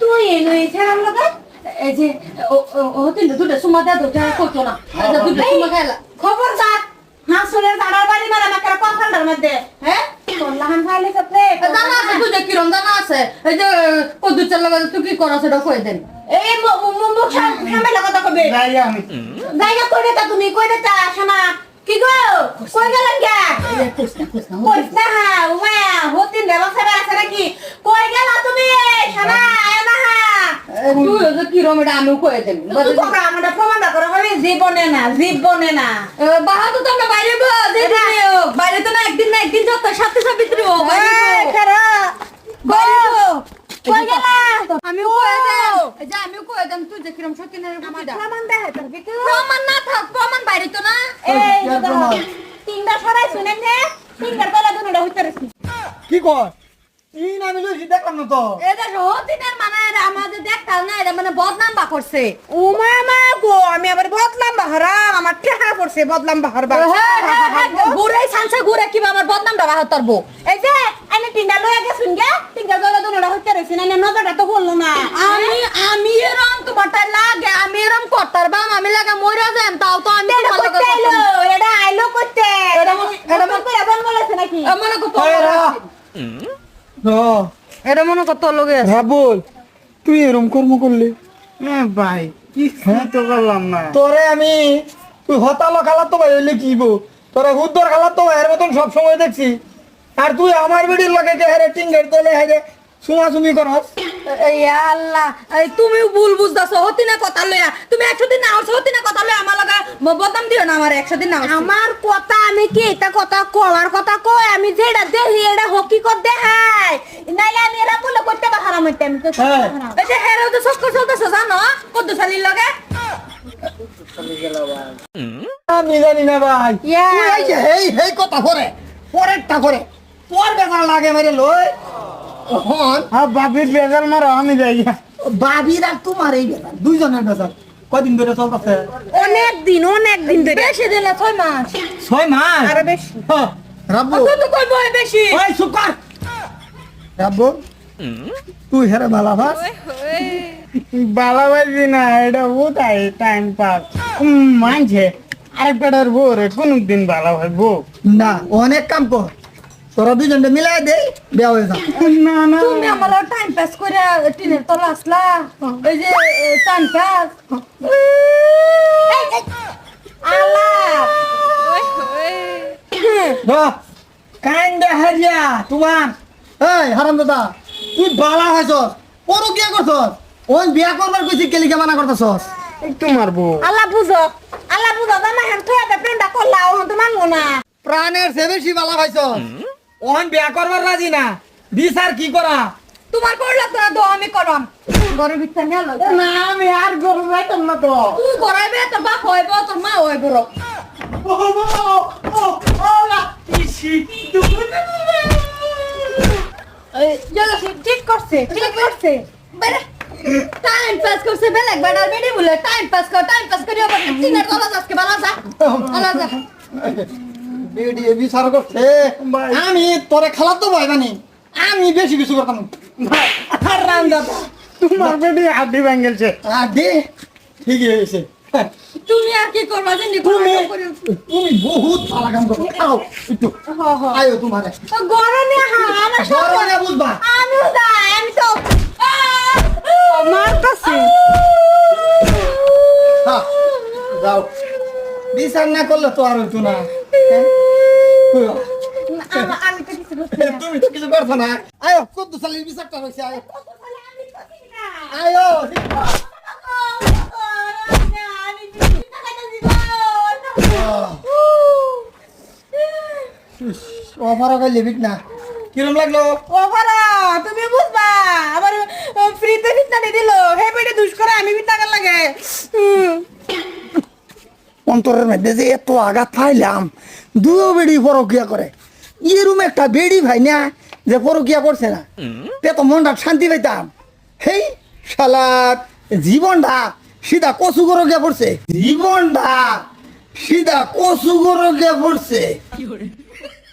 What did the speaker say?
তুই এনে ছেড়াম লাগা এই যে ও তিন দুটো সুমা দে দুটো করতো না দুটো সুমা খাইলা খবরদার হাসুলের হ্যাঁ আছে তুই কদ্দু চাল লাগা তুই কি করছ এটা কই দেন এই মুখ সামনে লাগা তো কবে যাই আমি জায়গা কই রে তুমি কই রে তা শোনা কি গো? কই গেলেন গে? কইস না কইস না কইস না হা উমা হতিন দেবা সেবা আছে নাকি? কই গেলা তুমি? শোনা আয় না হা? তুই যে কিরম এটা আমিও কই দেন তুই কবরা আমাদের প্রমাণ করে হবে জীবনে না জীবনে না। বাহা তো তোমরা বাইরে তো না একদিন না একদিন যত সাথে সাবিত্রী ও এই খারা। গো কই গেলা? আমি কই দেন যে আমি কই দেন তুই যে কিরম না বুঝা প্রমাণ বিটু প্রমাণ না থাক প্রমাণ বাইরে তো না। তিনটা শুনেন নে তিনটার তলা দুটোটা হইতে রইছি। কি কর তিন আমি লইছি দেখলাম না তো। এটা রহতিনের মানে আমাদের দেখতাম না এটা মানে বদনাম বা করছে গো আমি আবার বদলাম বাহারাম আমার টেহা পড়ছে বাহার বা ঘুরে সানসে ঘুরে কি আমার বদনামটা বাহার তরবো এই যে আমি তিনটা লয়ে গে? তিনটা তলা দুটোটা হইতে রইছি না নজরটা তো বলল না। আমি আমি এরম তোমারটা লাগে আমি এরম করতার বাম আমি লাগা মইরা যাম তাও তো আমি তোমার করতে লগে আইলো এটা আইলো করতে এটা মনে- এটা মনে- করে বল বলেছে নাকি মনে এটা মনে রাবুল তুই এরম কর্ম করলি? ভাই কি তো করলাম না। তোরে আমি তুই হতালো খালা তো ভাই হইলে কি বো তোরা হুদ্দর খালা তো ভাইয়ের মতন সব সময় দেখছি। আর তুই আমার বেডির লগে যে হেরে টিঙ্গের তোলে হেরে সুমাসুমি করস এই আল্লাহ এই তুমিও ভুল বুঝতাছো হতি না কথা লইয়া। তুমি একশো দিন না হচ্ছে হতি না কথা লইয়া আমার লাগা বদনাম দিও না আমার একশো দিন না। আমার কথা আমি কি এটা কথা কওয়ার কথা কই আমি যেটা দেখি এটা হকিকত দেখাই নাইলে আমি এরা বলে করতে বাহারাম হইতে আমি তো হ্যাঁ। এই যে হেরাও তো চক্কর চলতেছে জানো? কদ্দু শালির লগে আমি জানি না ভাই। এই হেই হেই কথা করে পরেরটা করে তোর বেজার লাগে মেরে লই। হন হ্যাঁ বাপির বেজাল মারো আমি যাই। বাবির আর তোমার এই বেজার দুইজনের বেজার। কদিন ধরে চলতেছে? অনেক দিন অনেক দিন ধরে। বেশি দিন না ছয় মাস। ছয় মাস? আরও বেশি। রাব্বু। কত কইব বেশি? ওই চুপ কর। রাব্বু। তুই হেরে ভালা ভাস ওই হই বালাবাজি না এটা উঠাই টাইম পাস মানছে। আরেক বেটার বউ রে কোন দিন ভালো হয় বউ। না অনেক কাম কর। তোরা দুজনটা মিলাই দে বিয়া হয়ে যা না না। তুমি আমার টাইম পাস করে টিনের তলা আসলা। এই যে টাইম পাস ওই হই কান্দে হারিয়া তোমার। এই হারাম দাদা তুই বালা হয়েছস পরো কিয়া করছস। ওই বিয়া করবার কইছি কেলিকে মানা করতেছস? একটু মারবো। আল্লাহ বুঝো আল্লাহ বুঝো জামা হেন থুয়া দে প্রেমটা করলা ওহন তো মানবো না। প্রাণের সে বেশি বালা হয়েছস ওহন বিয়া করবার রাজি না। বিচার কি করা? তোমার করলা তো দো আমি করম ঘরের ভিতরে নিয়ে লই না আমি আর গরু রাইতাম না তো তুই করাইবে তোর বাপ হইব তোর মা হইব রো ও, ও, ও, ও, না, ইসি, এই জলসি ঠিক করছে ঠিক করছে। টাইম পাস করছে বেলেগ বেড়ার বেডি বলে টাইম পাস কর টাইম পাস করি আবার টিনের তলা আজকে ভালো যা। ভালো যা। বেডি এ বিচার করছে। আমি তোরে খালাতো ভাই মানে আমি বেশি কিছু করতাম। না। আর রাম দাদা তোমার বেটি হাড্ডি ভাঙ্গেলছে। দে ঠিকই হয়েছে। তুমি আর কি করবা জানি তুমি তুমি বহুত ভালো কাম করো। খাও একটু। আয়ো তোমার। গরমে হা আমার সব বড় বুঝবা। আমিও যাই আমি তো আমার কাছে হ্যাঁ, যাও। বিচার না করলে তো আর হইতো না। হ্যাঁ? তুমি তো কিছু করছ না আয়ো কত সালের বিচারটা হয়েছে আয়ো আয়ো অফার কাল লিমিট না কিরম লাগল ও তুমি বুঝবা আবার ফ্রিতে দিয়ে দিল হে বেটে দুষ করে, আমি ফিটনা লাগে। অন্তরের মধ্যে যে এত আঘাত পাইলাম দুও বেড়ি পরকিয়া করে। এরম একটা বেড়ি ভাই না যে পরকিয়া করছে না। তে তো মনটা শান্তি পাইতাম। হেই শালার জীবনটা সিধা কচু করে গিয়া পড়ছে। জীবনটা সিধা কচু গরু গিয়ে পড়ছে